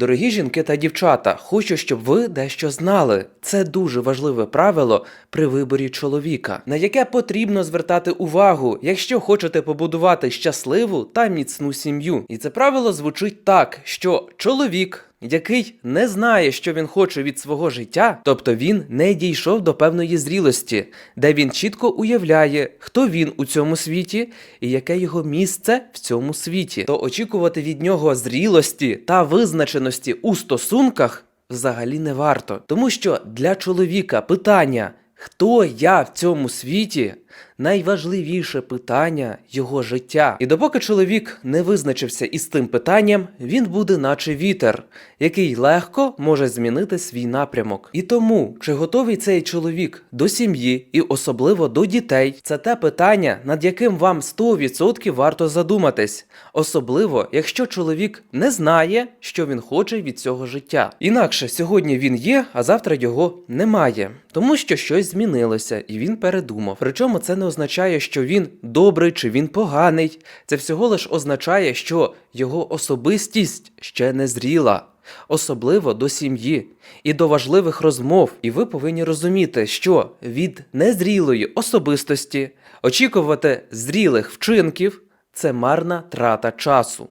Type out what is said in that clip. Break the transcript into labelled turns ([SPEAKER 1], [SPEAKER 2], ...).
[SPEAKER 1] Дорогі жінки та дівчата, хочу, щоб ви дещо знали. Це дуже важливе правило при виборі чоловіка, на яке потрібно звертати увагу, якщо хочете побудувати щасливу та міцну сім'ю. І це правило звучить так, що чоловік. Який не знає, що він хоче від свого життя, тобто він не дійшов до певної зрілості, де він чітко уявляє, хто він у цьому світі і яке його місце в цьому світі, то очікувати від нього зрілості та визначеності у стосунках взагалі не варто. Тому що для чоловіка питання, хто я в цьому світі, найважливіше питання його життя. І допоки чоловік не визначився із тим питанням, він буде наче вітер, який легко може змінити свій напрямок. І тому, чи готовий цей чоловік до сім'ї і особливо до дітей, це те питання, над яким вам 100% варто задуматись, особливо якщо чоловік не знає, що він хоче від цього життя. Інакше сьогодні він є, а завтра його немає, тому що щось змінилося, і він передумав. Причому це не означає, що він добрий чи він поганий. Це всього лиш означає, що його особистість ще не зріла. Особливо до сім'ї і до важливих розмов. І ви повинні розуміти, що від незрілої особистості очікувати зрілих вчинків це марна трата часу.